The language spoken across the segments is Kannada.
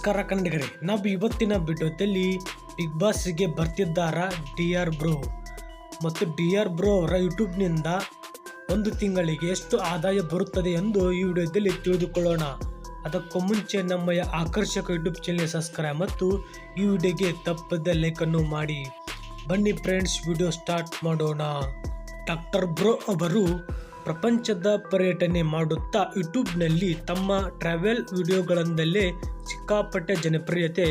ನಮಸ್ಕಾರ ಕನ್ನಡಿಗರೇ, ನಾವು ಇವತ್ತಿನ ವಿಡಿಯೋದಲ್ಲಿ ಬಿಗ್ ಬಾಸ್ಗೆ ಬರ್ತಿದ್ದಾರ ಡಿ ಆರ್ ಬ್ರೋ. ಮತ್ತು ಡಿ ಆರ್ ಬ್ರೋ ಅವರ ಯೂಟ್ಯೂಬ್ನಿಂದ ಒಂದು ತಿಂಗಳಿಗೆ ಎಷ್ಟು ಆದಾಯ ಬರುತ್ತದೆ ಎಂದು ಈ ವಿಡಿಯೋದಲ್ಲಿ ತಿಳಿದುಕೊಳ್ಳೋಣ. ಅದಕ್ಕೂ ಮುಂಚೆ ನಮ್ಮ ಆಕರ್ಷಕ ಯೂಟ್ಯೂಬ್ ಚಾನೆಲ್ ಸಬ್ಸ್ಕ್ರೈಬ್ ಮತ್ತು ಈ ವಿಡಿಯೋಗೆ ತಪ್ಪದ ಲೈಕನ್ನು ಮಾಡಿ. ಬನ್ನಿ ಫ್ರೆಂಡ್ಸ್ ವಿಡಿಯೋ ಸ್ಟಾರ್ಟ್ ಮಾಡೋಣ. ಡಾಕ್ಟರ್ ಬ್ರೋ ಅವರು ಪ್ರಪಂಚದ ಪರ್ಯಟನೆ ಮಾಡುತ್ತಾ ಯೂಟ್ಯೂಬ್ನಲ್ಲಿ ತಮ್ಮ ಟ್ರಾವೆಲ್ ವಿಡಿಯೋಗಳಿಂದಲೇ ಸಿಕ್ಕಾಪಟ್ಟೆ ಜನಪ್ರಿಯತೆ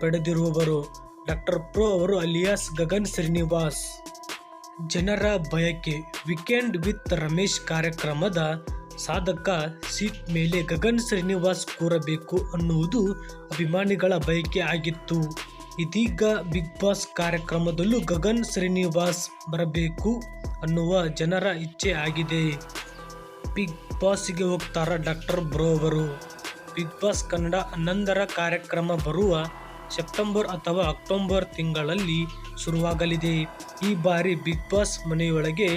ಪಡೆದಿರುವವರು. ಡಾಕ್ಟರ್ ಪ್ರೋ ಅವರು ಅಲಿಯಾಸ್ ಗಗನ್ ಶ್ರೀನಿವಾಸ್. ಜನರ ಬಯಕೆ, ವೀಕೆಂಡ್ ವಿತ್ ರಮೇಶ್ ಕಾರ್ಯಕ್ರಮದ ಸಾಧಕ, ಸೀಟ್ ಮೇಲೆ ಗಗನ್ ಶ್ರೀನಿವಾಸ್ ಕೂರಬೇಕು ಅನ್ನುವುದು ಅಭಿಮಾನಿಗಳ ಬಯಕೆ ಆಗಿತ್ತು. ಇದೀಗ ಬಿಗ್ ಬಾಸ್ ಕಾರ್ಯಕ್ರಮದಲ್ಲೂ ಗಗನ್ ಶ್ರೀನಿವಾಸ್ ಬರಬೇಕು. ಅನ್ನುವ ಜನರ ಇಚ್ಛೆ ಆಗಿದೆ. ಬಿಗ್ ಬಾಸ್ಗೆ ಹೋಗ್ತಾರ ಡಾಕ್ಟರ್ ಬ್ರೋ ಅವರು? ಬಿಗ್ ಬಾಸ್ ಕನ್ನಡ ಹನ್ನೊಂದರ ಕಾರ್ಯಕ್ರಮ ಬರುವ ಸೆಪ್ಟೆಂಬರ್ ಅಥವಾ ಅಕ್ಟೋಬರ್ ತಿಂಗಳಲ್ಲಿ ಶುರುವಾಗಲಿದೆ. ಈ ಬಾರಿ ಬಿಗ್ ಬಾಸ್ ಮನೆಯೊಳಗೆ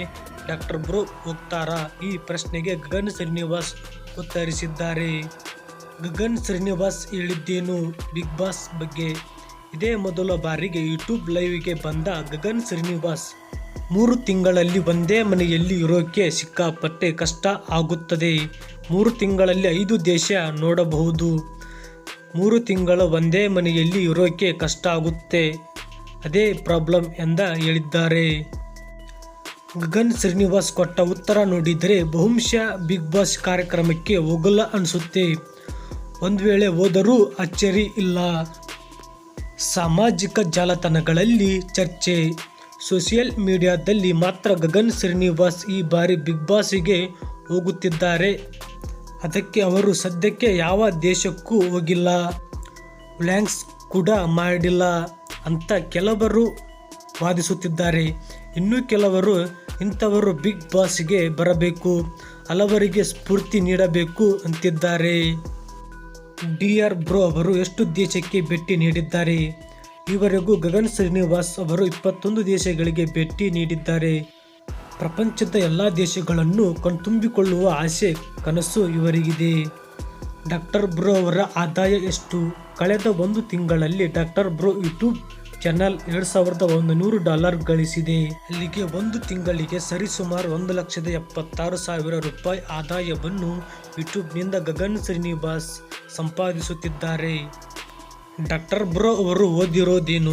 ಡಾಕ್ಟರ್ ಬ್ರೋ ಹೋಗ್ತಾರಾ? ಈ ಪ್ರಶ್ನೆಗೆ ಗಗನ್ ಶ್ರೀನಿವಾಸ್ ಉತ್ತರಿಸಿದ್ದಾರೆ. ಗಗನ್ ಶ್ರೀನಿವಾಸ್ ಹೇಳಿದ್ದೇನು ಬಿಗ್ ಬಾಸ್ ಬಗ್ಗೆ? ಇದೇ ಮೊದಲ ಬಾರಿಗೆ ಯೂಟ್ಯೂಬ್ ಲೈವ್ಗೆ ಬಂದ ಗಗನ್ ಶ್ರೀನಿವಾಸ್ ಮೂರು ತಿಂಗಳಲ್ಲಿ ಒಂದೇ ಮನೆಯಲ್ಲಿ ಇರೋಕೆ ಸಿಕ್ಕಾಪಟ್ಟೆ ಕಷ್ಟ ಆಗುತ್ತದೆ. ಮೂರು ತಿಂಗಳಲ್ಲಿ ಐದು ದೇಶ ನೋಡಬಹುದು. ಮೂರು ತಿಂಗಳ ಒಂದೇ ಮನೆಯಲ್ಲಿ ಇರೋಕೆ ಕಷ್ಟ ಆಗುತ್ತೆ. ಅದೇ ಪ್ರಾಬ್ಲಮ್ ಎಂದ ಹೇಳಿದ್ದಾರೆ. ಗಗನ್ ಶ್ರೀನಿವಾಸ್ ಕೊಟ್ಟ ಉತ್ತರ ನೋಡಿದರೆ ಬಹುಶಃ ಬಿಗ್ ಬಾಸ್ ಕಾರ್ಯಕ್ರಮಕ್ಕೆ ಹೋಗಲ್ಲ ಅನಿಸುತ್ತೆ. ಒಂದು ವೇಳೆ ಹೋದರೂ ಅಚ್ಚರಿ ಇಲ್ಲ. ಸಾಮಾಜಿಕ ಜಾಲತಾಣಗಳಲ್ಲಿ ಚರ್ಚೆ. ಸೋಷಿಯಲ್ ಮೀಡಿಯಾದಲ್ಲಿ ಮಾತ್ರ ಗಗನ್, ಶ್ರೀನಿವಾಸ್ ಈ ಬಾರಿ ಬಿಗ್ ಬಾಸ್ಗೆ ಹೋಗುತ್ತಿದ್ದಾರೆ. ಅದಕ್ಕೆ ಅವರು ಸದ್ಯಕ್ಕೆ ಯಾವ ದೇಶಕ್ಕೂ ಹೋಗಿಲ್ಲ. ವ್ಲ್ಯಾಂಕ್ಸ್ ಕೂಡ ಮಾಡಿಲ್ಲ ಅಂತ ಕೆಲವರು ವಾದಿಸುತ್ತಿದ್ದಾರೆ. ಇನ್ನೂ ಕೆಲವರು ಇಂಥವರು ಬಿಗ್ ಬಾಸ್ಗೆ ಬರಬೇಕು, ಹಲವರಿಗೆ ಸ್ಫೂರ್ತಿ ನೀಡಬೇಕು ಅಂತಿದ್ದಾರೆ. ಡಿ ಆರ್ ಬ್ರೋ ಅವರು ಎಷ್ಟು ದೇಶಕ್ಕೆ ಭೇಟಿ ನೀಡಿದ್ದಾರೆ? ಈವರೆಗೂ ಗಗನ್ ಶ್ರೀನಿವಾಸ್ ಅವರು ಇಪ್ಪತ್ತೊಂದು ದೇಶಗಳಿಗೆ ಭೇಟಿ ನೀಡಿದ್ದಾರೆ. ಪ್ರಪಂಚದ ಎಲ್ಲ ದೇಶಗಳನ್ನು ಕಣ್ತುಂಬಿಕೊಳ್ಳುವ ಆಸೆ, ಕನಸು ಇವರಿಗಿದೆ. ಡಾಕ್ಟರ್ ಬ್ರೋ ಅವರ ಆದಾಯ ಎಷ್ಟು? ಕಳೆದ ಒಂದು ತಿಂಗಳಲ್ಲಿ ಡಾಕ್ಟರ್ ಬ್ರೋ ಯೂಟ್ಯೂಬ್ ಚಾನಲ್ ಎರಡು ಸಾವಿರದ ಒಂದು ನೂರು ಡಾಲರ್ ಗಳಿಸಿದೆ. ಅಲ್ಲಿಗೆ ಒಂದು ತಿಂಗಳಿಗೆ ಸರಿಸುಮಾರು ಒಂದು ಲಕ್ಷದ ಎಪ್ಪತ್ತಾರು ಸಾವಿರ ರೂಪಾಯಿ ಆದಾಯವನ್ನು ಯೂಟ್ಯೂಬ್ನಿಂದ ಗಗನ್ ಶ್ರೀನಿವಾಸ್ ಸಂಪಾದಿಸುತ್ತಿದ್ದಾರೆ. ಡಾಕ್ಟರ್ ಬ್ರೋ ಅವರು ಓದಿರೋದೇನು?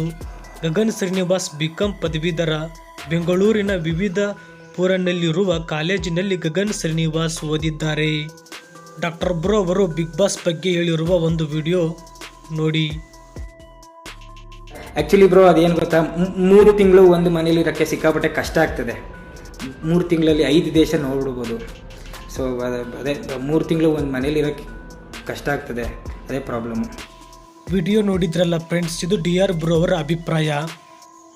ಗಗನ್ ಶ್ರೀನಿವಾಸ್ ಬಿಕಾಂ ಪದವೀಧರ, ಬೆಂಗಳೂರಿನ ವಿವಿಧ ಪೂರನಲ್ಲಿರುವ ಕಾಲೇಜಿನಲ್ಲಿ ಗಗನ್ ಶ್ರೀನಿವಾಸ್ ಓದಿದ್ದಾರೆ. ಡಾಕ್ಟರ್ ಬ್ರೋ ಅವರು ಬಿಗ್ ಬಾಸ್ ಬಗ್ಗೆ ಹೇಳಿರುವ ಒಂದು ವಿಡಿಯೋ ನೋಡಿ. ಆ್ಯಕ್ಚುಲಿ ಬ್ರೋ, ಅದೇನು ಗೊತ್ತಾ? ಮೂರು ತಿಂಗಳು ಒಂದು ಮನೇಲಿ ಇರೋಕ್ಕೆ ಸಿಕ್ಕಾಪಟ್ಟೆ ಕಷ್ಟ ಆಗ್ತದೆ. ಮೂರು ತಿಂಗಳಲ್ಲಿ ಐದು ದೇಶ ನೋಡ್ಬಿಡ್ಬೋದು. ಸೊ ಅದೇ ಮೂರು ತಿಂಗಳು ಒಂದು ಮನೇಲಿ ಇರೋಕ್ಕೆ ಕಷ್ಟ ಆಗ್ತದೆ. ಅದೇ ಪ್ರಾಬ್ಲಮ್ಮು ವಿಡಿಯೋ ನೋಡಿದ್ರಲ್ಲ ಫ್ರೆಂಡ್ಸ್ ಇದು ಡಿ ಆರ್ ಬ್ರೋ ಅವರ ಅಭಿಪ್ರಾಯ.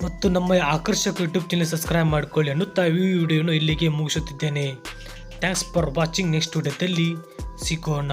ಮತ್ತು ನಮ್ಮ ಆಕರ್ಷಕ ಯೂಟ್ಯೂಬ್ ಚಾನಲ್ ಸಬ್ಸ್ಕ್ರೈಬ್ ಮಾಡ್ಕೊಳ್ಳಿ ಅನ್ನುತ್ತಾ ಈ ವಿಡಿಯೋನು ಇಲ್ಲಿಗೆ ಮುಗಿಸುತ್ತಿದ್ದೇನೆ. ಥ್ಯಾಂಕ್ಸ್ ಫಾರ್ ವಾಚಿಂಗ್ ನೆಕ್ಸ್ಟ್ ವಿಡಿಯೋದಲ್ಲಿ ಸಿಗೋಣ.